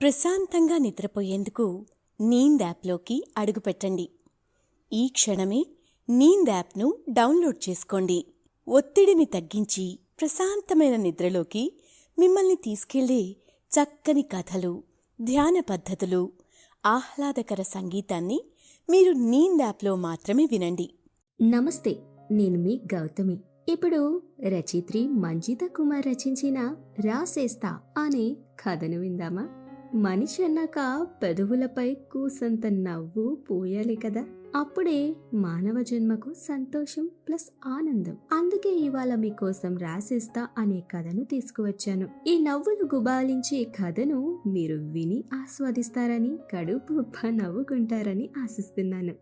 ప్రశాంతంగా నిద్రపోయేందుకు నీంద్ యాప్లోకి అడుగుపెట్టండి ఈ క్షణమే నీంద్ యాప్ను డౌన్లోడ్ చేసుకోండి. ఒత్తిడిని తగ్గించి ప్రశాంతమైన నిద్రలోకి మిమ్మల్ని తీసుకెళ్ళే చక్కని కథలు ధ్యాన పద్ధతులు ఆహ్లాదకర సంగీతాన్ని మీరు నీంద్ యాప్లో మాత్రమే వినండి. నమస్తే నేను మీ గౌతమి. ఇప్పుడు రచయిత్రి మంజిత కుమార్ రచించిన రాసేస్తా అనే కథను విందామా? మనిషి అన్నాక పెదవులపై కూసంత నవ్వు పోయాలి కదా. అప్పుడే మానవ జన్మకు సంతోషం ప్లస్ ఆనందం. అందుకే ఇవాళ మీకోసం రాసిస్తా అనే కథను తీసుకువచ్చాను. ఈ నవ్వులు గుబాలించే కథను మీరు విని ఆస్వాదిస్తారని కడుపు నవ్వుకుంటారని ఆశిస్తున్నాను.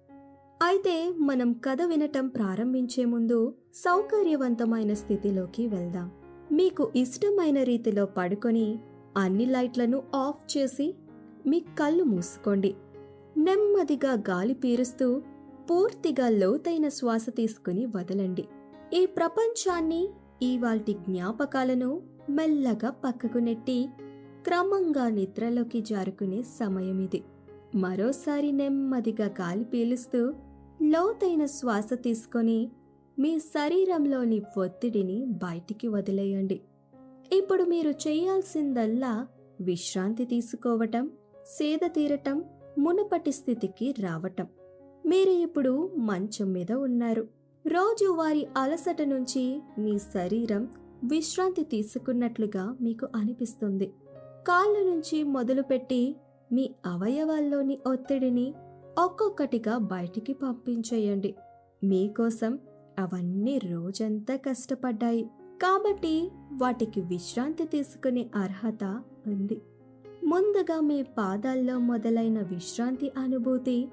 అయితే మనం కథ వినటం ప్రారంభించే ముందు సౌకర్యవంతమైన స్థితిలోకి వెళ్దాం. మీకు ఇష్టమైన రీతిలో పడుకొని అన్ని లైట్లను ఆఫ్ చేసి మీ కళ్ళు మూసుకోండి. నెమ్మదిగా గాలి పీరుస్తూ పూర్తిగా లోతైన శ్వాస తీసుకుని వదలండి. ఈ ప్రపంచాన్ని ఇవాల్టి జ్ఞాపకాలను మెల్లగా పక్కకు నెట్టి క్రమంగా నిద్రలోకి జారుకునే సమయం ఇది. మరోసారి నెమ్మదిగా గాలి పీలుస్తూ లోతైన శ్వాస తీసుకొని మీ శరీరంలోని ఒత్తిడిని బయటికి వదిలేయండి. ఇప్పుడు మీరు చేయాల్సిందల్లా విశ్రాంతి తీసుకోవటం సేద తీరటం మునుపటి స్థితికి రావటం. మీరు ఇప్పుడు మంచం మీద ఉన్నారు. రోజువారి అలసట నుంచి మీ శరీరం విశ్రాంతి తీసుకున్నట్లుగా మీకు అనిపిస్తుంది. కాళ్ళ నుంచి మొదలుపెట్టి మీ అవయవాల్లోని ఒత్తిడిని ఒక్కొక్కటిగా బయటికి పంపించేయండి. మీకోసం అవన్నీ రోజంతా కష్టపడ్డాయి. కాబట్టి వాటికి విశ్రాంతి తీసుకునే అర్హత ఉంది. ముందుగా మీ పాదాల్లో మొదలైన విశ్రాంతి అనుభూతి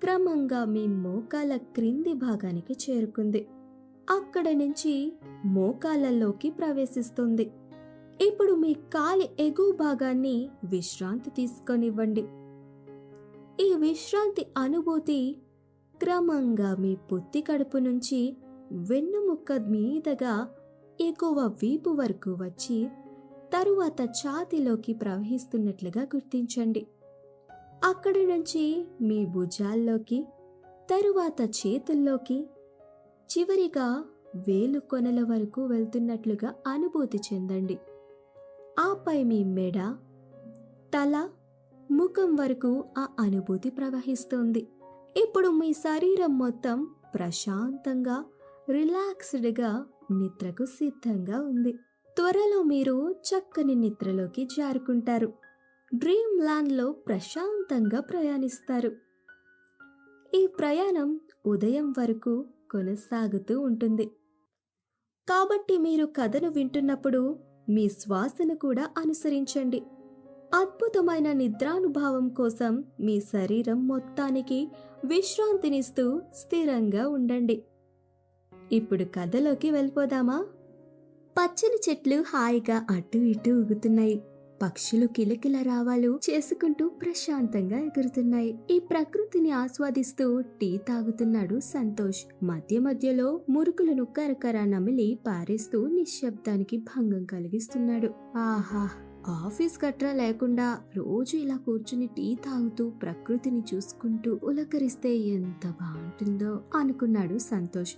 క్రమంగా మీ మోకాల క్రింది భాగానికి చేరుకుంది. అక్కడ నుంచి మోకాలలోకి ప్రవేశిస్తుంది. ఇప్పుడు మీ కాలి ఎగువ భాగాన్ని విశ్రాంతి తీసుకొనివ్వండి. ఈ విశ్రాంతి అనుభూతి క్రమంగా మీ పొత్తి కడుపు నుంచి వెన్నుముక్క మీదగా ఎగువ వీపు వరకు వచ్చి తరువాత ఛాతిలోకి ప్రవహిస్తున్నట్లుగా గుర్తించండి. అక్కడి నుంచి మీ భుజాల్లోకి తరువాత చేతుల్లోకి చివరిగా వేలు కొనల వరకు వెళ్తున్నట్లుగా అనుభూతి చెందండి. ఆపై మీ మెడ తల ముఖం వరకు ఆ అనుభూతి ప్రవహిస్తుంది. ఇప్పుడు మీ శరీరం మొత్తం ప్రశాంతంగా రిలాక్స్డ్గా నిద్రకు సిద్ధంగా ఉంది. త్వరలో మీరు చక్కని నిద్రలోకి జారుకుంటారు. డ్రీమ్ ల్యాండ్లో ప్రశాంతంగా ప్రయాణిస్తారు. ఈ ప్రయాణం ఉదయం వరకు కొనసాగుతూ ఉంటుంది. కాబట్టి మీరు కథను వింటున్నప్పుడు మీ శ్వాసను కూడా అనుసరించండి. అద్భుతమైన నిద్రానుభావం కోసం మీ శరీరం మొత్తానికి విశ్రాంతినిస్తూ స్థిరంగా ఉండండి. ఇప్పుడు కథలోకి వెళ్ళిపోదామా? పచ్చని చెట్లు హాయిగా అటు ఇటు ఊగుతున్నాయి. పక్షులు కిలకిల రావాలు చేసుకుంటూ ప్రశాంతంగా ఎగురుతున్నాయి. ఈ ప్రకృతిని ఆస్వాదిస్తూ టీ తాగుతున్నాడు సంతోష్. మధ్య మధ్యలో మురుకులను కరకర నమిలి పారేస్తూ నిశ్శబ్దానికి భంగం కలిగిస్తున్నాడు. ఆహా! ఆఫీస్ గట్రా లేకుండా రోజు ఇలా కూర్చుని టీ తాగుతూ ప్రకృతిని చూసుకుంటూ ఉలకరిస్తే ఎంత బాగుంటుందో అనుకున్నాడు సంతోష్.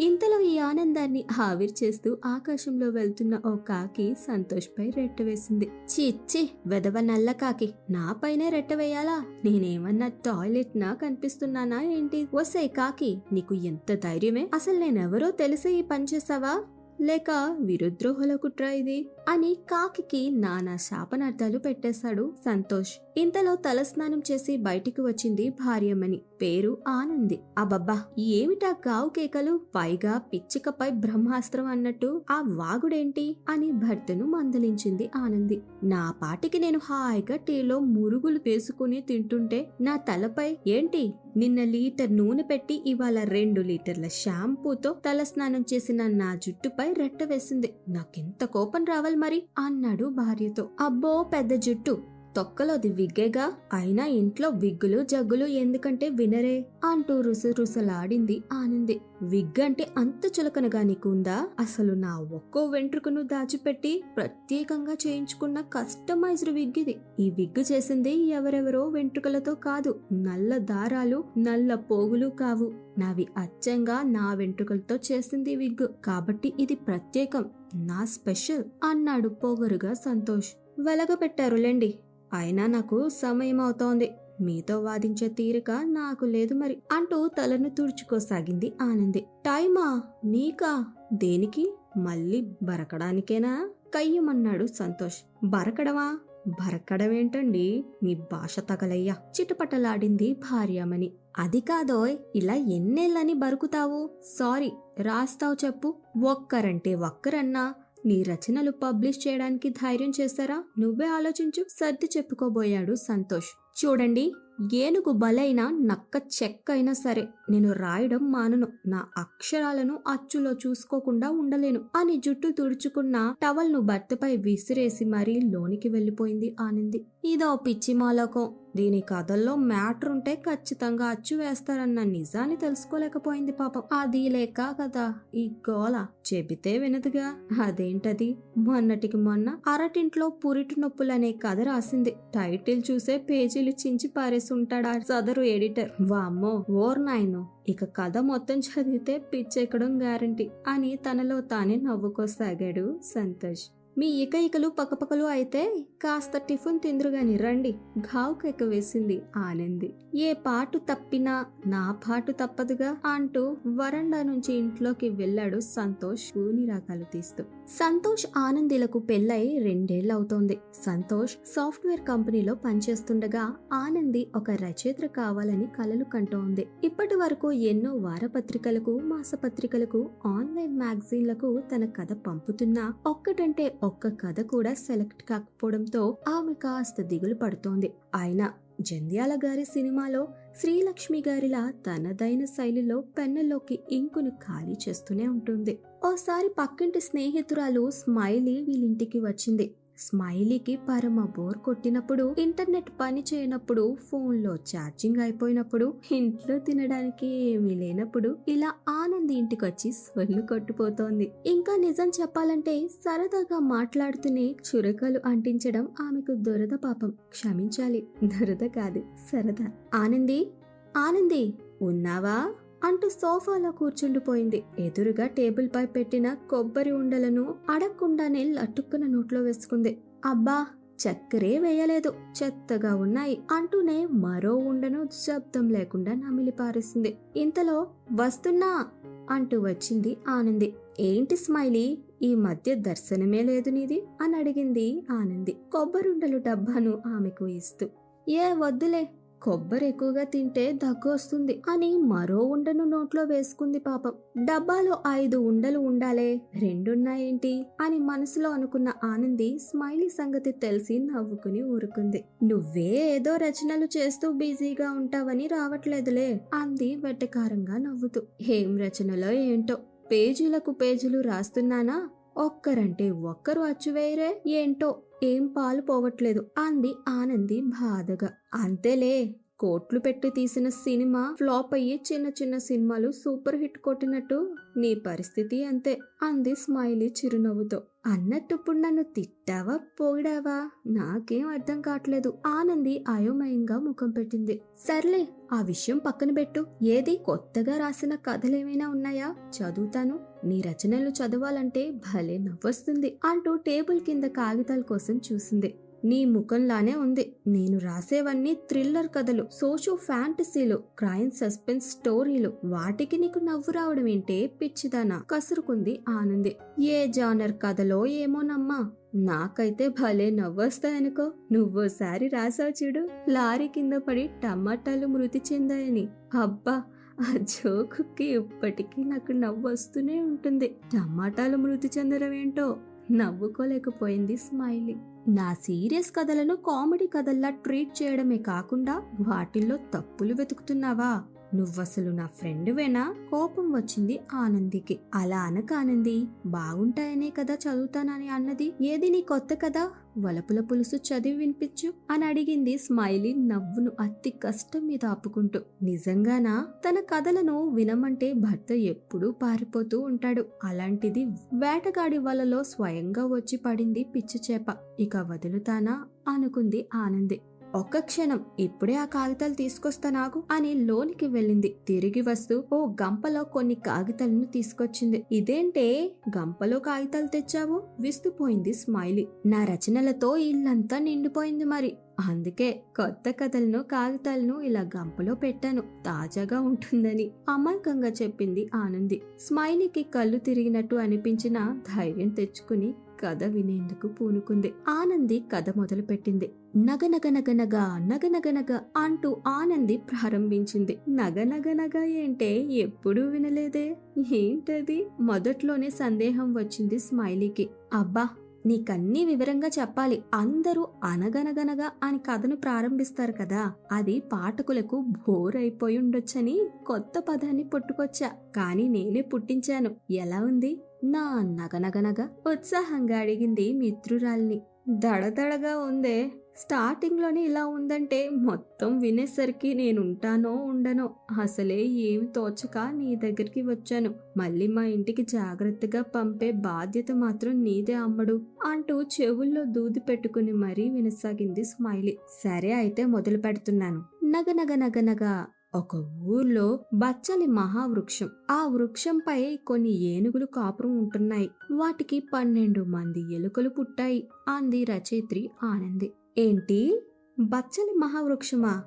ఇంతలో ఈ ఆనందాన్ని ఆవిరి చేస్తూ ఆకాశంలో వెళ్తున్న ఓ కాకి సంతోష్పై రెట్ట వేసింది. చిచ్చి వెదవ నల్ల కాకి నా పైనే రెట్ట వేయాలా? నేనేమన్నా టాయిలెట్ నా కనిపిస్తున్నానా ఏంటి? వసే కాకి నీకు ఎంత ధైర్యమే? అసలు నేనెవరో తెలిసే ఈ పని చేసావా? లేక విరుద్రోహుల కుట్ర ఇది? అని కాకి నానా శాపనార్థాలు పెట్టేశాడు సంతోష్. ఇంతలో తలస్నానం చేసి బయటికి వచ్చింది భార్యమని పేరు ఆనంది. అబ్బబ్బా ఏమిటా గావు కేకలు? పైగా పిచ్చికపై బ్రహ్మాస్త్రం అన్నట్టు ఆ వాగుడేంటి? అని భర్తను మందలించింది ఆనంది. నా పాటికి నేను హాయిగా టీలో మురుగులు వేసుకుని తింటుంటే నా తలపై ఏంటి? నిన్న లీటర్ నూనె పెట్టి ఇవాళ రెండు లీటర్ల షాంపూతో తలస్నానం చేసిన నా జుట్టుపై రెట్ట వేసింది. నాకెంత కోపం రావాలి మరి? అన్నాడు భార్యతో. అబ్బో పెద్ద జుట్టు. తొక్కలోది విగ్గేగా? అయినా ఇంట్లో విగ్గులు జగ్గులు ఎందుకంటే వినరే? అంటూ రుసరుసలాడింది ఆనంది. విగ్ అంటే అంత చులకనగా నీకుందా? అసలు నా ఒక్కో వెంట్రుకను దాచిపెట్టి ప్రత్యేకంగా చేయించుకున్న కస్టమైజ్డ్ విగ్ ఇది ఈ విగ్ చేసింది ఎవరెవరో వెంట్రుకలతో కాదు. నల్ల దారాలు నల్ల పోగులు కావు. నావి అచ్చంగా నా వెంట్రుకలతో చేసింది విగ్ కాబట్టి ఇది ప్రత్యేకం. నా స్పెషల్ అన్నాడు పొగరుగా సంతోష్. వెలగబెట్టారులేండి. అయినా నాకు సమయం అవుతోంది మీతో వాదించే తీరిక నాకు లేదు మరి అంటూ తలను తుడుచుకోసాగింది ఆనంది. టైమా? నీకా? దేనికి? మళ్ళీ బరకడానికేనా? కయ్యమన్నాడు సంతోష్. బరకడమా? బరకడమేంటండి నీ భాష తగలయ్యా. చిటపటలాడింది భార్యామణి. అది కాదోయ్ ఇలా ఎన్నేళ్ళని బరుకుతావు? సారీ రాస్తావు చెప్పు. ఒక్కరంటే ఒక్కరన్నా నీ రచనలు పబ్లిష్ చేయడానికి ధైర్యం చేశారా నువ్వే ఆలోచించు. సర్ది చెప్పుకోబోయాడు సంతోష్. చూడండి. ఏనుగు బలైన నక్క చెక్క సరే నేను రాయడం మానను. నా అక్షరాలను అచ్చులో చూసుకోకుండా ఉండలేను. అని జుట్టు తుడుచుకున్న టవల్ను భర్తపై విసిరేసి మరీ లోనికి వెళ్ళిపోయింది ఆనంది. ఇదో పిచ్చి మాలకం. దీని కథల్లో మ్యాటర్ ఉంటే ఖచ్చితంగా అచ్చు వేస్తారన్న నిజాన్ని తెలుసుకోలేకపోయింది పాపం. అది లేక కదా ఈ గోల. చెబితే వినదుగా? అదేంటది? మొన్నటికి మొన్న అరటింట్లో పురిటి నొప్పులనే కథ రాసింది. టైటిల్ చూసే పేజీలు చించి ఉంటాడా సదరు ఎడిటర్. వామ్మో ఓర్ నాయనో. ఇక కథ మొత్తం చదివితే పిచ్చెక్కడం గ్యారంటీ అని తనలో తానే నవ్వుకోసాగాడు సంతోష్. మీ ఇకలు పక్కపక్కలు అయితే కాస్త టిఫిన్ తిందురుగాని రండి ఘావుకెక్క వేసింది ఆనంది. ఏ పాటు తప్పినా నా పాటు తప్పదుగా అంటూ వరండా నుంచి ఇంట్లోకి వెళ్ళాడు సంతోష్ కూని రాగాలు తీస్తూ. సంతోష్ ఆనందిలకు పెళ్ళై రెండేళ్ళవుతోంది. సంతోష్ సాఫ్ట్వేర్ కంపెనీలో పనిచేస్తుండగా ఆనంది ఒక రచయిత్ర కావాలని కలలు కంటోంది. ఇప్పటి వరకు ఎన్నో వారపత్రికలకు మాసపత్రికలకు ఆన్లైన్ మ్యాగజైన్లకు తన కథ పంపుతున్నా ఒక్కటంటే ఒక్క కథ కూడా సెలెక్ట్ కాకపోవడంతో ఆమె కాస్త దిగులు పడుతోంది. ఆయన జంధ్యాల గారి సినిమాలో శ్రీలక్ష్మి గారిలా తనదైన శైలిలో పెన్నులోకి ఇంకును ఖాళీ చేస్తూనే ఉంటుంది. ఓసారి పక్కింటి స్నేహితురాలు స్మైలీ వీళ్ళింటికి వచ్చింది. స్మైలీకి పరమ బోర్ కొట్టినప్పుడు ఇంటర్నెట్ పని చేయనప్పుడు ఫోన్లో ఛార్జింగ్ అయిపోయినప్పుడు ఇంట్లో తినడానికి ఏమీ లేనప్పుడు ఇలా ఆనంది ఇంటికొచ్చి సొల్లు కొట్టుపోతోంది. ఇంకా నిజం చెప్పాలంటే సరదాగా మాట్లాడుతూనే చురకలు అంటించడం ఆమెకు దురద పాపం. క్షమించాలి. దురద కాదు సరదా. ఆనంది ఆనంది ఉన్నావా? అంటూ సోఫాలో కూర్చుండిపోయింది. ఎదురుగా టేబుల్ పై పెట్టిన కొబ్బరి ఉండలను అడగకుండానే లట్టుక్కున నోట్లో వేసుకుంది. అబ్బా చక్కరే వేయలేదు చెత్తగా ఉన్నాయి అంటూనే మరో ఉండను శబ్దం లేకుండా నమిలి పారేసింది. ఇంతలో వస్తున్నా అంటూ వచ్చింది ఆనంది. ఏంటి స్మైలీ ఈ మధ్య దర్శనమే లేదు నీది? అని అడిగింది ఆనంది. కొబ్బరుండలు డబ్బాను ఆమెకు ఇస్తూ. ఏ వద్దులే కొబ్బరి ఎక్కువగా తింటే దగ్గు వస్తుంది అని మరో ఉండను నోట్లో వేసుకుంది పాపం. డబ్బాలో ఐదు ఉండలు ఉండాలే రెండున్నాయేంటి? అని మనసులో అనుకున్న ఆనంది స్మైలీ సంగతి తెలిసి నవ్వుకుని ఊరుకుంది. నువ్వే ఏదో రచనలు చేస్తూ బిజీగా ఉంటావని రావట్లేదులే అంది వెట్టకారంగా నవ్వుతూ. ఏం రచనలో ఏంటో? పేజీలకు పేజీలు రాస్తున్నానా? ఒక్కరంటే ఒక్కరు అచ్చువేయరే ఏంటో? ఏం పాలు పోవట్లేదు అంది ఆనంది బాధగా. అంతేలే కోట్లు పెట్టి తీసిన సినిమా ఫ్లాప్ అయ్యి చిన్న చిన్న సినిమాలు సూపర్ హిట్ కొట్టినట్టు నీ పరిస్థితి అంతే అంది స్మైలీ చిరునవ్వుతో. అన్నట్టుప్పుడు నన్ను తిట్టావా పోయిడావా నాకేం అర్థం కావట్లేదు ఆనంది అయోమయంగా ముఖం పెట్టింది. సర్లే ఆ విషయం పక్కన పెట్టు. ఏది కొత్తగా రాసిన కథలేమైనా ఉన్నాయా? చదువుతాను. నీ రచనలు చదవాలంటే భలే నవ్వొస్తుంది అంటూ టేబుల్ కింద కాగితాల కోసం చూసింది. నీ ముఖంలానే ఉంది. నేను రాసేవన్నీ థ్రిల్లర్ కథలు సోషో ఫ్యాంటసీలు క్రైమ్ సస్పెన్స్ స్టోరీలు. వాటికి నీకు నవ్వు రావడం ఏంటే? పిచ్చిదానా కసురుకుంది ఆనంది. ఏ జానర్ కథలో ఏమోనమ్మా నాకైతే భలే నవ్వొస్తాయనుకో. నువ్వోసారి రాసావు చూడు. లారీ కింద పడి టమాటాలు మృతి చెందాయని. అబ్బా ఆ జోకుకి ఇప్పటికీ నాకు నవ్వు వస్తూనే ఉంటుంది. టమాటాలు మృతి చెందడం ఏంటో? నవ్వుకోలేకపోయింది స్మైలీ. నా సీరియస్ కథలను కామెడీ కథల్లా ట్రీట్ చేయడమే కాకుండా వాటిల్లో తప్పులు వెతుకుతున్నావా? నువ్వసలు నా ఫ్రెండ్వేనా? కోపం వచ్చింది ఆనందికి. అలా అనక ఆనంది బాగుంటాయనే కదా చదువుతానని అన్నది? ఏది నీ కొత్త కదా? వలపుల పులుసు చదివి వినిపించు అని అడిగింది స్మైలీ నవ్వును అతి కష్టం మీద ఆపుకుంటూ. నిజంగానా? తన కథలను వినమంటే భర్త ఎప్పుడూ పారిపోతూ ఉంటాడు. అలాంటిది వేటగాడి వలలో స్వయంగా వచ్చి పడింది పిచ్చి చేప. ఇక వదులుతానా? అనుకుంది ఆనంది. ఒక్క క్షణం ఇప్పుడే ఆ కాగితాలు తీసుకొస్తా నాకు అని లోనికి వెళ్ళింది. తిరిగి వస్తూ ఓ గంపలో కొన్ని కాగితాలను తీసుకొచ్చింది. ఇదేంటే గంపలో కాగితాలు తెచ్చావు? విస్తుపోయింది స్మైలీ. నా రచనలతో ఇల్లంతా నిండిపోయింది మరి. అందుకే కొత్త కథలను కాగితాలను ఇలా గంపలో పెట్టాను. తాజాగా ఉంటుందని అమాయకంగా చెప్పింది ఆనంది. స్మైలీకి కళ్ళు తిరిగినట్టు అనిపించిన ధైర్యం తెచ్చుకుని కథ వినేందుకు పూనుకుంది. ఆనంది కథ మొదలుపెట్టింది. నగనగనగనగా నగనగనగ అంటూ ఆనంది ప్రారంభించింది. నగనగనగా ఏంటే ఎప్పుడూ వినలేదే. ఏంటది? మొదట్లోనే సందేహం వచ్చింది స్మైలీకి. అబ్బా నీకన్నీ వివరంగా చెప్పాలి. అందరూ అనగనగనగా అని కథను ప్రారంభిస్తారు కదా. అది పాఠకులకు బోర్ అయిపోయి ఉండొచ్చని కొత్త పదాన్ని పుట్టుకొచ్చా. కానీ నేనే పుట్టించాను. ఎలా ఉంది? నా నగనగనగా ఉత్సాహంగా అడిగింది మిత్రురాల్ని. దడదడగా ఉందే. స్టార్టింగ్లోనే ఇలా ఉందంటే మొత్తం వినేసరికి నేనుంటానో ఉండనో అసలే ఏమి తోచక నీ దగ్గరికి వచ్చాను. మళ్ళీ మా ఇంటికి జాగ్రత్తగా పంపే బాధ్యత మాత్రం నీదే అమ్మడు అంటూ చెవుల్లో దూది పెట్టుకుని మరీ వినసాగింది స్మైలీ. సరే అయితే మొదలు పెడుతున్నాను. నగ నగ ఒక ఊర్లో బచ్చలి మహావృక్షం. ఆ వృక్షంపై కొన్ని ఏనుగులు కాపురం ఉంటున్నాయి. వాటికి పన్నెండు మంది ఎలుకలు పుట్టాయి. అంది రచయిత్రి ఆనంది. ఏంటి? బచ్చలి మహావృక్షమా?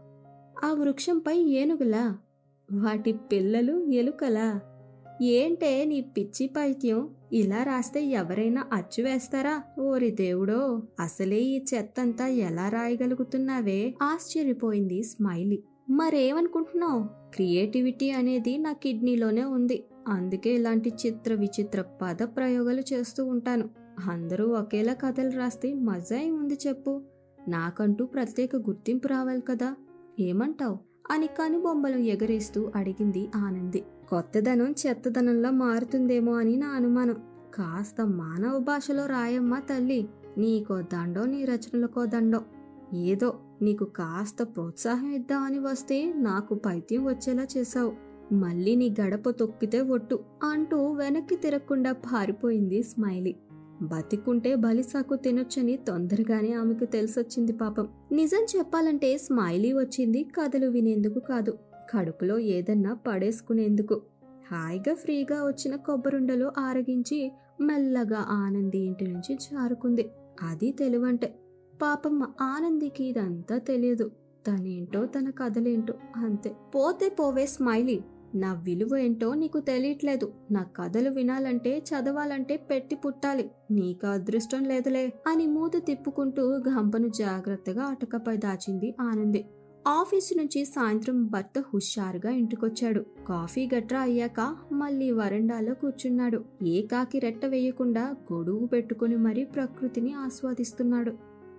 ఆ వృక్షంపై ఏనుగులా? వాటి పిల్లలు ఎలుకలా? ఏంటే నీ పిచ్చి పైత్యం? ఇలా రాస్తే ఎవరైనా అచ్చు వేస్తారా? ఓరి దేవుడో అసలే ఈ చెత్తంతా ఎలా రాయగలుగుతున్నావే? ఆశ్చర్యపోయింది స్మైలీ. మరేమనుకుంటున్నావు? క్రియేటివిటీ అనేది నా కిడ్నీలోనే ఉంది. అందుకే ఇలాంటి చిత్ర విచిత్ర పద ప్రయోగాలు చేస్తూ ఉంటాను. అందరూ ఒకేలా కథలు రాస్తే మజా ఉంది చెప్పు. నాకంటూ ప్రత్యేక గుర్తింపు రావాలి కదా? ఏమంటావు? అని కనుబొమ్మలు ఎగరేస్తూ అడిగింది ఆనంది. కొత్తదనం చెత్తదనంలో మారుతుందేమో అని నా అనుమానం. కాస్త మానవ భాషలో రాయమ్మా తల్లి. నీకో దండో నీ రచనలకో దండో. ఏదో నీకు కాస్త ప్రోత్సాహం ఇద్దామని వస్తే నాకు పైత్యం వచ్చేలా చేశావు. మళ్ళీ నీ గడప తొక్కితే ఒట్టు అంటూ వెనక్కి తిరగకుండా పారిపోయింది స్మైలీ. బతికుంటే బలిసాకు తినొచ్చని తొందరగానే ఆమెకు తెలిసొచ్చింది పాపం. నిజం చెప్పాలంటే స్మైలీ వచ్చింది కథలు వినేందుకు కాదు. కడుపులో ఏదన్నా పడేసుకునేందుకు. హాయిగా ఫ్రీగా వచ్చిన కొబ్బరుండలో ఆరగించి మెల్లగా ఆనంది ఇంటి నుంచి జారుకుంది. అది తెలివంటే. పాపం ఆనందికి ఇదంతా తెలియదు. తనేంటో తన కథలేంటో అంతే. పోతే పోవే స్మైలీ. నా విలువ ఏంటో నీకు తెలియట్లేదు. నా కథలు వినాలంటే చదవాలంటే పెట్టి పుట్టాలి. నీకు అదృష్టం లేదులే అని మూత తిప్పుకుంటూ గంపను జాగ్రత్తగా అటకపై దాచింది ఆనంది. ఆఫీసు నుంచి సాయంత్రం భర్త హుషారుగా ఇంటికొచ్చాడు. కాఫీ గట్రా అయ్యాక మళ్ళీ వరండాలో కూర్చున్నాడు. ఏ కాకి రెట్ట వేయకుండా గొడుగు పెట్టుకుని మరీ ప్రకృతిని ఆస్వాదిస్తున్నాడు.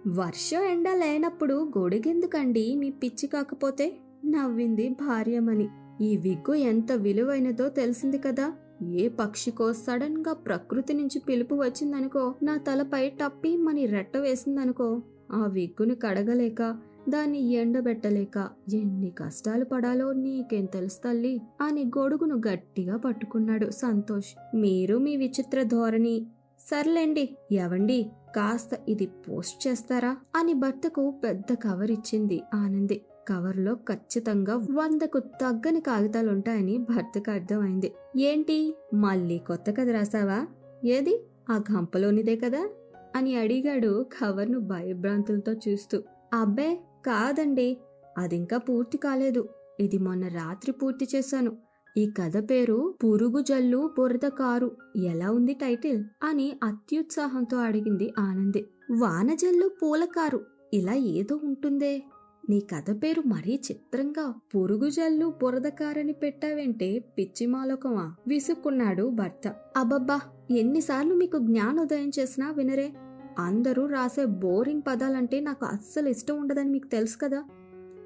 వర్షం ఎండ లేనప్పుడు గొడుగెందుకండి మీ పిచ్చి కాకపోతే? నవ్వింది భార్యమని ఈ విగ్గు ఎంత విలువైనదో తెలిసింది కదా. ఏ పక్షికో సడన్గా ప్రకృతి నుంచి పిలుపు వచ్చిందనుకో నా తలపై టప్పీమని రెట్ట వేసిందనుకో ఆ విగ్గును కడగలేక దాన్ని ఎండబెట్టలేక ఎన్ని కష్టాలు పడాలో నీకేం తెలుసు తల్లి అని గొడుగును గట్టిగా పట్టుకున్నాడు సంతోష్. మీరు మీ విచిత్ర ధోరణి. సర్లేండి ఎవండి కాస్త ఇది పోస్ట్ చేస్తారా అని భర్తకు పెద్ద కవర్ ఇచ్చింది ఆనంది. కవర్లో ఖచ్చితంగా వందకు తగ్గని కాగితాలు ఉంటాయని భర్తకు అర్థమైంది. ఏంటి? మళ్ళీ కొత్త కథ రాసావా? ఏది? ఆ గంపలోనిదే కదా? అని అడిగాడు కవర్ను భయభ్రాంతులతో చూస్తూ. అబ్బే కాదండి. అదింకా పూర్తి కాలేదు. ఇది మొన్న రాత్రి పూర్తి చేశాను. ఈ కథ పేరు పురుగు జల్లు బురద కారు. ఎలా ఉంది టైటిల్? అని అత్యుత్సాహంతో అడిగింది ఆనంది. వానజల్లు పూలకారు ఇలా ఏదో ఉంటుందే. నీ కథ పేరు మరీ చిత్రంగా పురుగు జల్లు బురదకారని పెట్టావంటే పిచ్చి మాలోకమా? విసుక్కున్నాడు భర్త. అబ్బబ్బా ఎన్నిసార్లు మీకు జ్ఞానోదయం చేసినా వినరే. అందరూ రాసే బోరింగ్ పదాలంటే నాకు అస్సలు ఇష్టం ఉండదని మీకు తెలుసు కదా.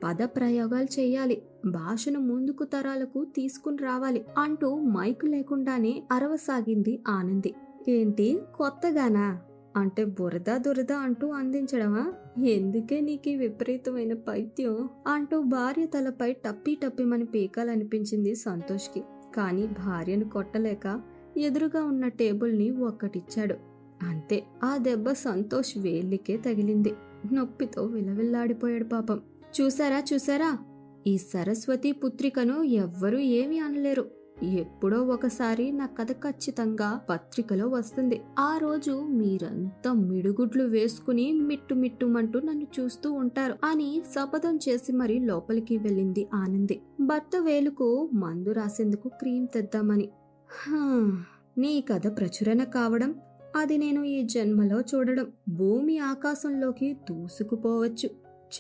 పద ప్రయోగాలు చేయాలి. భాషను ముందుకు తరాలకు తీసుకుని రావాలి అంటూ మైకు లేకుండానే అరవసాగింది ఆనంది. ఏంటి కొత్తగానా? అంటే బురద దురద అంటూ అందించడమా? ఎందుకే నీకు విపరీతమైన పైత్యం? అంటూ భార్య తలపై టప్పి టప్పిమని పీకాలనిపించింది సంతోష్కి. కానీ భార్యను కొట్టలేక ఎదురుగా ఉన్న టేబుల్ని ఒక్కటిచ్చాడు. అంతే ఆ దెబ్బ సంతోష్ వేలికే తగిలింది. నొప్పితో విలవిల్లాడిపోయాడు పాపం. చూసారా చూసారా? ఈ సరస్వతి పుత్రికను ఎవ్వరూ ఏమీ అనలేరు. ఎప్పుడో ఒకసారి నా కథ ఖచ్చితంగా పత్రికలో వస్తుంది. ఆ రోజు మీరంతా మిడుగుడ్లు వేసుకుని మిట్టు మిట్టుమంటూ నన్ను చూస్తూ ఉంటారు. అని శపథం చేసి మరి లోపలికి వెళ్ళింది ఆనంది. భర్త వేలుకు మందు రాసేందుకు క్రీమ్ తెద్దామని. హా, నీ కథ ప్రచురణ కావడం అది నేను ఈ జన్మలో చూడడం భూమి ఆకాశంలోకి దూసుకుపోవచ్చు.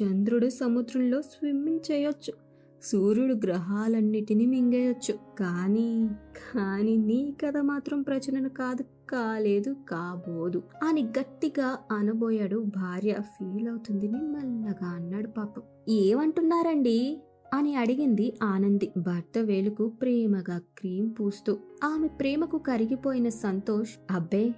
చంద్రుడు సముద్రంలో స్విమ్మింగ్ చేయొచ్చు. సూర్యుడు గ్రహాలన్నిటినీ మింగేయొచ్చు. కానీ కానీ నీ కథ మాత్రం ప్రచురణ కాదు కాలేదు కాబోదు. అని గట్టిగా అనబోయాడు భార్య. ఫీల్ అవుతుంది మెల్లగా అన్నాడు పాపం. ఏమంటున్నారండి? అని అడిగింది ఆనంది. భర్త వేలుకు ప్రేమగా క్రీమ్ పూస్తూ ఆమె ప్రేమకు కరిగిపోయిన సంతోష్ అబ్బే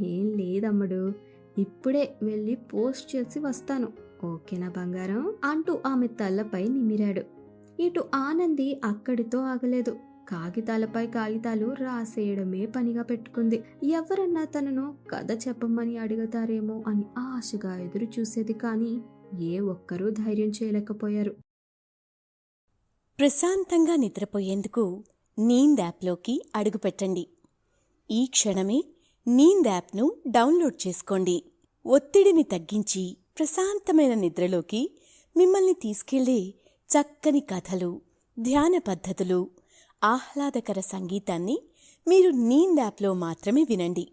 ఏం లేదమ్మడు. ఇప్పుడే వెళ్ళి పోస్ట్ చేసి వస్తాను. ఓకేనా బంగారం? అంటూ ఆమె తలపై నిమిరాడు. ఇటు ఆనంది అక్కడితో ఆగలేదు. కాగితాలపై కాగితాలు రాసేయడమే పనిగా పెట్టుకుంది. ఎవరన్నా తనను కథ చెప్పమని అడుగుతారేమో అని ఆశగా ఎదురు చూసేది కానీ ఏ ఒక్కరూ ధైర్యం చేయలేకపోయారు. ప్రశాంతంగా నిద్రపోయేందుకు నీంద్ యాప్లోకి అడుగుపెట్టండి ఈ క్షణమే నీంద్ యాప్ను డౌన్లోడ్ చేసుకోండి. ఒత్తిడిని తగ్గించి ప్రశాంతమైన నిద్రలోకి మిమ్మల్ని తీసుకెళ్ళే చక్కని కథలు ధ్యాన పద్ధతులు ఆహ్లాదకర సంగీతాన్ని మీరు నీంద్ యాప్లో మాత్రమే వినండి.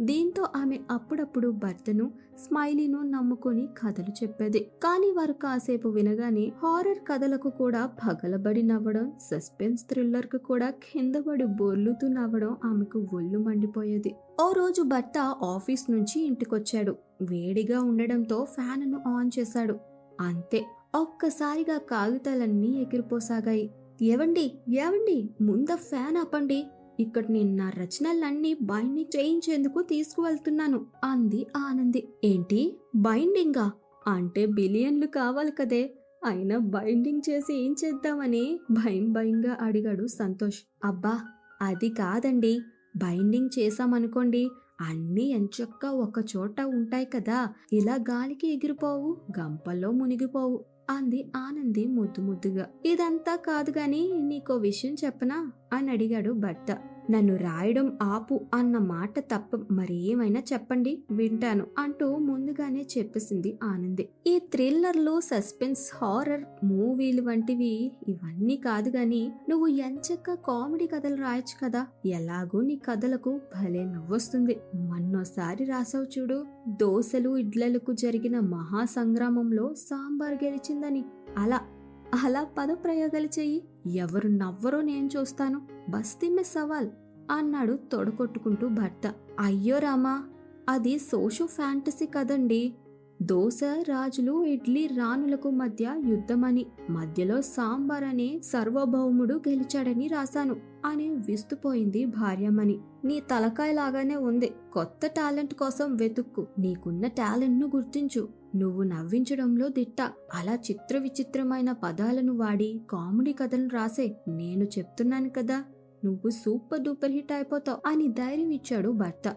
దీంతో ఆమె అప్పుడప్పుడు భర్తను స్మైలీను నమ్ముకొని కథలు చెప్పేది. కానీ వారు కాసేపు వినగానే హారర్ కథలకు కూడా పగలబడి నవ్వడం సస్పెన్స్ థ్రిల్లర్కు కూడా కిందబడి బొర్లుతూ నవ్వడం ఆమెకు ఒళ్ళు మండిపోయేది. ఓ రోజు భర్త ఆఫీస్ నుంచి ఇంటికొచ్చాడు. వేడిగా ఉండడంతో ఫ్యాన్ను ఆన్ చేశాడు. అంతే ఒక్కసారిగా కాగితాలన్నీ ఎగిరిపోసాగాయి. ఏవండి? ఏవండి? ముంద ఫ్యాన్ ఆపండి. ఇక్కడ నేను నా రచనలన్నీ బైండింగ్ చేయించేందుకు తీసుకువెళ్తున్నాను అంది ఆనంది. ఏంటి? బైండింగా? అంటే బిలియన్లు కావాలి కదే. అయినా బైండింగ్ చేసి ఏం చేద్దామని? భయం భయంగా అడిగాడు సంతోష్. అబ్బా అది కాదండి. బైండింగ్ చేసామనుకోండి అన్నీ ఎంచక్క ఒక చోట ఉంటాయి కదా. ఇలా గాలికి ఎగిరిపోవు గంపల్లో మునిగిపోవు. అంది ఆనంది ముద్దు ముద్దుగా. ఇదంతా కాదు గాని నీకో విషయం చెప్పనా? అని అడిగాడు భర్త. నన్ను రాయడం ఆపు అన్న మాట తప్ప మరేమైనా చెప్పండి వింటాను అంటూ ముందుగానే చెప్పేసింది ఆనంది. ఈ థ్రిల్లర్లు సస్పెన్స్ హారర్ మూవీలు వంటివి ఇవన్నీ కాదు గాని నువ్వు ఎంచక్క కామెడీ కథలు రాయొచ్చు కదా. ఎలాగో నీ కథలకు భలే నవ్వొస్తుంది. మన్నోసారి రాసావు చూడు దోశలు ఇడ్లలకు జరిగిన మహా సంగ్రామంలో సాంబార్ గెలిచిందని. అలా అలా పదప్రయోగాలు చెయ్యి. ఎవరు నవ్వరో నేను చూస్తాను. బస్తీమే సవాల్ అన్నాడు తొడగొట్టుకుంటూ భర్త. అయ్యో రామా అది సోషో ఫ్యాంటసీ కదండి. దోశ రాజులు ఇడ్లీ రాణులకు మధ్య యుద్ధమని మధ్యలో సాంబార్ అనే సర్వభౌముడు గెలిచాడని రాశాను అని విస్తుపోయింది భార్యమని నీ తలకాయ లాగానే ఉంది. కొత్త టాలెంట్ కోసం వెతుక్కు. నీకున్న టాలెంట్ను గుర్తించు. నువ్వు నవ్వించడంలో దిట్ట. అలా చిత్ర విచిత్రమైన పదాలను వాడి కామెడీ కథలను రాసే నేను చెప్తున్నాను కదా నువ్వు సూపర్ డూపర్ హిట్ అయిపోతావు అని ధైర్యం ఇచ్చాడు భర్త.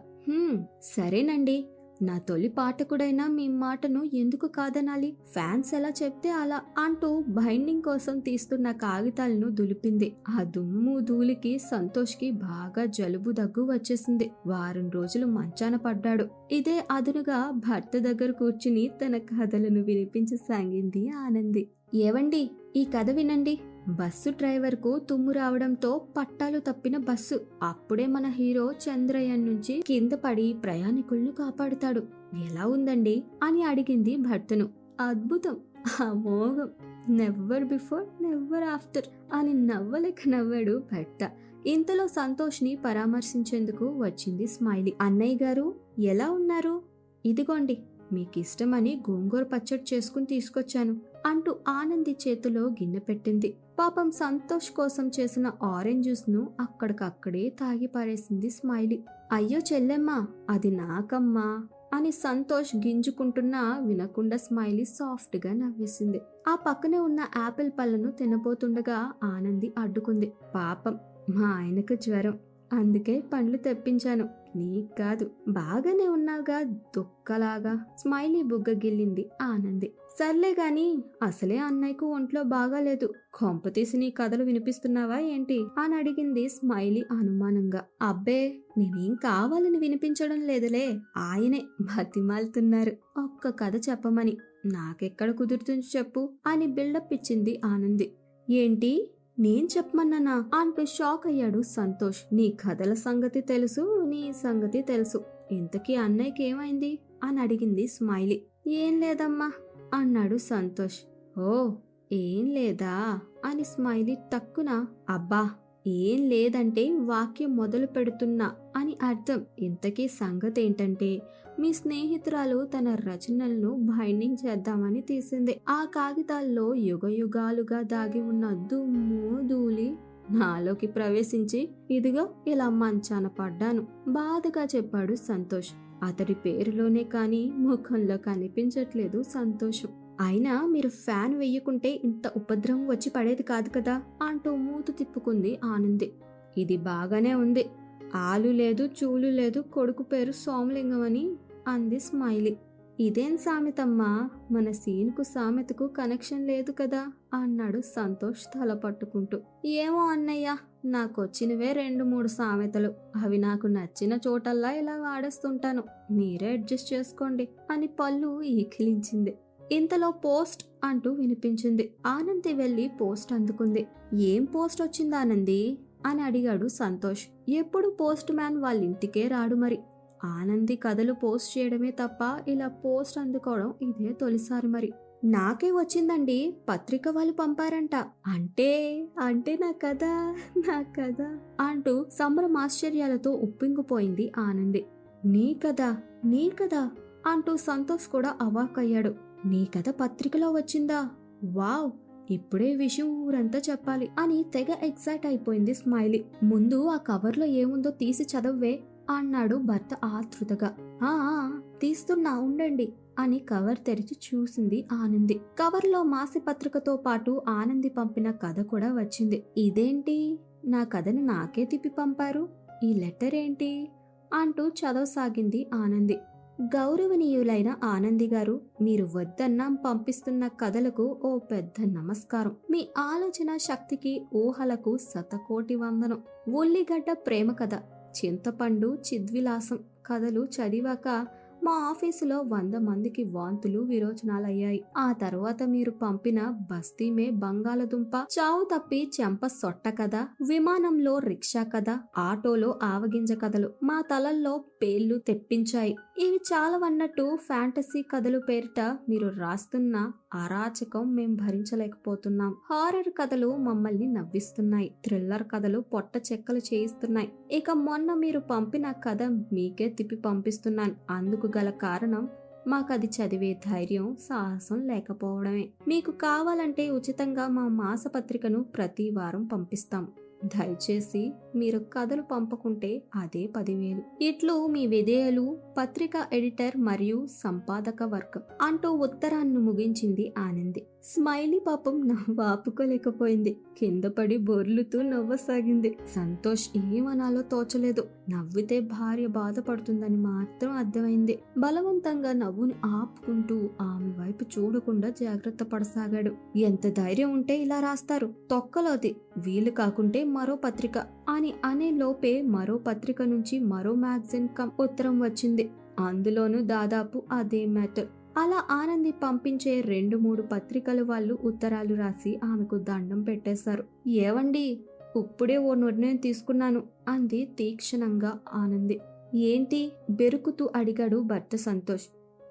సరేనండి. నా తొలి పాఠకుడైనా మీ మాటను ఎందుకు కాదనాలి? ఫ్యాన్స్ ఎలా చెప్తే అలా అంటూ బైండింగ్ కోసం తీస్తున్న కాగితాలను దులిపింది. ఆ దుమ్ము ధూళికి సంతోష్కి బాగా జలుబు దగ్గు వచ్చేసింది. వారం రోజులు మంచాన పడ్డాడు. ఇదే అదునుగా భర్త దగ్గర కూర్చుని తన కథలను వినిపించసాగింది ఆనంది. ఏవండి? ఈ కథ వినండి. బస్సు డ్రైవర్కు తుమ్ము రావడంతో పట్టాలు తప్పిన బస్సు. అప్పుడే మన హీరో చంద్రయ్యన్ నుంచి కింద పడి ప్రయాణికులను కాపాడుతాడు. ఎలా ఉందండి? అని అడిగింది భర్తను. అద్భుతం. అమోఘం నెవ్వర్ బిఫోర్ నెవ్వర్ ఆఫ్టర్ అని నవ్వలేక నవ్వాడు భర్త. ఇంతలో సంతోష్ని పరామర్శించేందుకు వచ్చింది స్మైలీ. అన్నయ్య గారు ఎలా ఉన్నారు? ఇదిగోండి మీకిష్టమని గోంగూర పచ్చడి చేసుకుని తీసుకొచ్చాను. అంటూ ఆనంది చేతిలో గిన్నె పెట్టింది. పాపం సంతోష్ కోసం చేసిన ఆరెంజ్ జ్యూస్ను అక్కడికక్కడే తాగి పారేసింది స్మైలీ. అయ్యో చెల్లెమ్మా అది నాకమ్మా అని సంతోష్ గింజుకుంటున్నా వినకుండా స్మైలీ సాఫ్ట్గా నవ్వేసింది. ఆ పక్కనే ఉన్న యాపిల్ పళ్ళను తినబోతుండగా ఆనంది అడ్డుకుంది. పాపం మా ఆయనకు జ్వరం. అందుకే పండ్లు తెప్పించాను. నీకు కాదు బాగానే ఉన్నాగా దుక్కలాగా. స్మైలీ బుగ్గ గిల్లింది ఆనంది. సర్లే గాని అసలే అన్నయ్యకు ఒంట్లో బాగాలేదు. కొంప తీసి నీ కథలు వినిపిస్తున్నావా ఏంటి? అని అడిగింది స్మైలీ అనుమానంగా. అబ్బే నేనేం కావాలని వినిపించడం లేదులే. ఆయనే బతిమాలుతున్నారు. ఒక్క కథ చెప్పమని. నాకెక్కడ కుదురుతుంది చెప్పు అని బిల్డప్ ఇచ్చింది ఆనంది. ఏంటి? నేను చెప్పమన్నానా? అంటూ షాక్ అయ్యాడు సంతోష్. నీ కథల సంగతి తెలుసు నీ సంగతి తెలుసు. ఇంతకీ అన్నయ్యకి ఏమైంది? అని అడిగింది స్మైలీ. ఏం లేదమ్మా అన్నాడు సంతోష్. ఓ ఏం లేదా? అని స్మైలీ టక్కున అబ్బా ఏం లేదంటే వాక్యం మొదలు పెడుతున్నా అని అర్థం. ఇంతకీ సంగతి ఏంటంటే మీ స్నేహితురాలు తన రచనలను బైండింగ్ చేద్దామని తీసింది. ఆ కాగితాల్లో యుగ యుగాలుగా దాగి ఉన్న దుమ్ము ధూళి నాలోకి ప్రవేశించి ఇదిగో ఇలా మంచాన పడ్డాను. బాధగా చెప్పాడు సంతోష్. అతడి పేరులోనే కానీ ముఖంలో కనిపించట్లేదు సంతోషం. అయినా మీరు ఫ్యాన్ వెయ్యకుంటే ఇంత ఉపద్రవం వచ్చి పడేది కాదు కదా అంటూ మూతు తిప్పుకుంది ఆనంది. ఇది బాగానే ఉంది. ఆలు లేదు చూలు లేదు కొడుకు పేరు సోమలింగం అని అంది స్మైలీ. ఇదేం సామెతమ్మా? మన సీన్కు సామెతకు కనెక్షన్ లేదు కదా అన్నాడు సంతోష్ తల పట్టుకుంటూ. ఏమో అన్నయ్య నాకొచ్చినవే రెండు మూడు సామెతలు. అవి నాకు నచ్చిన చోటల్లా ఇలా వాడేస్తుంటాను. మీరే అడ్జస్ట్ చేసుకోండి అని పళ్ళు ఈకిలించింది. ఇంతలో పోస్ట్ అంటూ వినిపించింది. ఆనంది వెళ్ళి పోస్ట్ అందుకుంది. ఏం పోస్ట్ వచ్చింది ఆనంది? అని అడిగాడు సంతోష్. ఎప్పుడు పోస్ట్ మ్యాన్ వాళ్ళ ఇంటికే రాడు మరి. ఆనంది కథలు పోస్ట్ చేయడమే తప్ప ఇలా పోస్ట్ అందుకోవడం ఇదే తొలిసారి మరి. నాకే వచ్చిందండి. పత్రిక వాళ్ళు పంపారంట. అంటే అంటే నా కథ నా కథ అంటూ సంబరం ఆశ్చర్యాలతో ఉప్పింగిపోయింది ఆనంది. నీ కదా నీ కదా అంటూ సంతోష్ కూడా అవాక్కయ్యాడు. నీ కథ పత్రికలో వచ్చిందా? వావ్ ఇప్పుడే విషయం ఊరంతా చెప్పాలి అని తెగ ఎక్సైట్ అయిపోయింది స్మైలీ. ముందు ఆ కవర్లో ఏముందో తీసి చదవ్వే అన్నాడు భర్త ఆతృతగా ఆ తీస్తున్నా ఉండండి అని కవర్ తెరిచి చూసింది ఆనంది. కవర్లో మాసిపత్రికతో పాటు ఆనంది పంపిన కథ కూడా వచ్చింది. ఇదేంటి? నా కథను నాకే తిప్పి పంపారు? ఈ లెటర్ ఏంటి? అంటూ చదవసాగింది ఆనంది. గౌరవనీయులైన ఆనంది గారు మీరు వద్దన్నా పంపిస్తున్న కథలకు ఓ పెద్ద నమస్కారం. మీ ఆలోచన శక్తికి ఊహలకు శతకోటి వందనం. ఉల్లిగడ్డ ప్రేమ కథ చింతపండు చిద్విలాసం కథలు చదివాక మా ఆఫీసులో వంద మందికి వాంతులు విరోచనాలు అయ్యాయి ఆ తర్వాత మీరు పంపిన బస్తీమే బంగాళదుంప. చావు తప్పి చెంప సొట్ట కథ విమానంలో రిక్షా కథ ఆటోలో ఆవగింజ కథలు మా తలల్లో పేర్లు తెప్పించాయి. ఇవి చాలవన్నట్టు ఫ్యాంటసీ కథలు పేరిట మీరు రాస్తున్న అరాచకం మేం భరించలేకపోతున్నాం. హారర్ కథలు మమ్మల్ని నవ్విస్తున్నాయి. థ్రిల్లర్ కథలు పొట్ట చెక్కలు చేయిస్తున్నాయి. ఇక మొన్న మీరు పంపిన కథ మీకే తిప్పి పంపిస్తున్నాను. అందుకు గల కారణం మాకది చదివే ధైర్యం సాహసం లేకపోవడమే. మీకు కావాలంటే ఉచితంగా మా మాసపత్రికను ప్రతి వారం పంపిస్తాం. దయచేసి మీరు కథలు పంపకుంటే అదే పదివేలు. ఇట్లు మీ విధేయులు పత్రిక ఎడిటర్ మరియు సంపాదక వర్గం అంటూ ఉత్తరాన్ని ముగించింది ఆనంది. స్మైలీ పాపం నవ్వు ఆపుకోలేకపోయింది కింద పడి బొర్లుతూ నవ్వసాగింది. సంతోష్ ఏమనాలో తోచలేదు. నవ్వితే భార్య బాధపడుతుందని మాత్రం అర్థమైంది. బలవంతంగా నవ్వుని ఆపుకుంటూ ఆమె వైపు చూడకుండా జాగ్రత్త పడసాగాడు. ఎంత ధైర్యం ఉంటే ఇలా రాస్తారు. తొక్కలోది వీలు కాకుంటే మరో పత్రిక. అని అనే లోపే మరో పత్రిక నుంచి మరో మ్యాగజైన్ కమ్ ఉత్తరం వచ్చింది. అందులోనూ దాదాపు అదే మ్యాటర్ అలా ఆనంది పంపించే రెండు మూడు పత్రికల వాళ్ళు ఉత్తరాలు రాసి ఆమెకు దండం పెట్టేశారు. ఏవండి? ఇప్పుడే ఓ నిర్ణయం తీసుకున్నాను అంది తీక్షణంగా ఆనంది. ఏంటి? బెరుకుతూ అడిగాడు భర్త సంతోష్.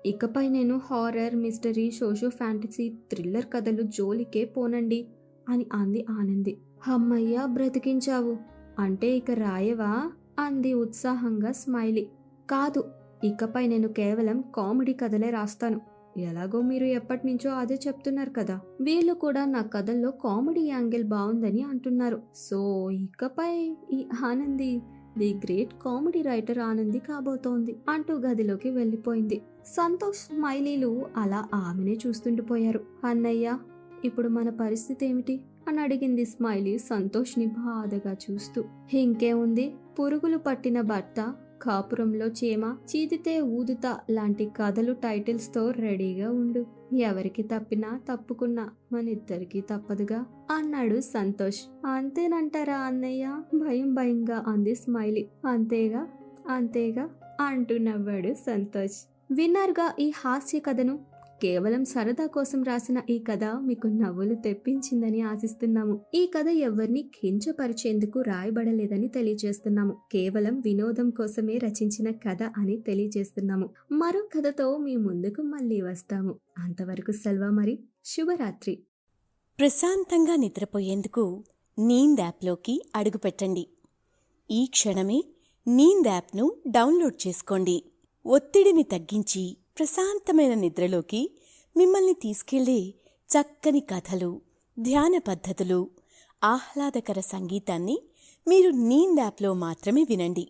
ఇకపై నేను horror mystery socio fantasy thriller కథలు జోలికే పోనండి అని అంది ఆనంది. హమ్మయ్యా బ్రతికించావు. అంటే ఇక రాయవా? అంది ఉత్సాహంగా స్మైలీ. కాదు ఇకపై నేను కేవలం కామెడీ కథలే రాస్తాను. ఎలాగో మీరు ఎప్పటినుంచో అదే చెప్తున్నారు కదా. వీళ్ళు కూడా నా కథల్లో కామెడీ యాంగిల్ బాగుందని అంటున్నారు. సో ఇకపై ఈ Anandi the great comedy writer Anandi కాబోతోంది అంటూ గదిలోకి వెళ్ళిపోయింది. సంతోష్ స్మైలీలు అలా ఆమెనే చూస్తుండిపోయారు. అన్నయ్య ఇప్పుడు మన పరిస్థితి ఏమిటి? అని అడిగింది స్మైలీ సంతోష్ని బాధగా చూస్తూ. ఇంకేముంది? పురుగులు పట్టిన భర్త కాపురంలో చీమ చీదితే ఊదుతా లాంటి కథలు టైటిల్స్తో రెడీగా ఉండు. ఎవరికి తప్పినా తప్పుకున్నా మన ఇద్దరికి తప్పదుగా అన్నాడు సంతోష్. అంతేనంటారా అన్నయ్య? భయం భయంగా అంది స్మైలీ. అంతేగా? అంతేగా? అంటూ నవ్వాడు సంతోష్. విన్నర్గా ఈ హాస్య కథను కేవలం సరదా కోసం రాసిన ఈ కథ మీకు నవ్వులు తెప్పించిందని ఆశిస్తున్నాము. ఈ కథ ఎవరిని కించపరిచేందుకు రాయబడలేదని తెలియజేస్తున్నాము. కేవలం వినోదం కోసమే రచించిన కథ అని తెలియజేస్తున్నాము. మరో కథతో మీ ముందుకు మళ్ళీ వస్తాము. అంతవరకు సెల్వా మరి శుభరాత్రి. ప్రశాంతంగా నిద్రపోయేందుకు నీంద్ యాప్లోకి అడుగుపెట్టండి. ఈ క్షణమే నీంద్ యాప్ను డౌన్లోడ్ చేసుకోండి. ఒత్తిడిని తగ్గించి ప్రశాంతమైన నిద్రలోకి మిమ్మల్ని తీసుకెళ్ళే చక్కని కథలు ధ్యాన పద్ధతులు ఆహ్లాదకర సంగీతాన్ని మీరు నీందాప్లో మాత్రమే వినండి.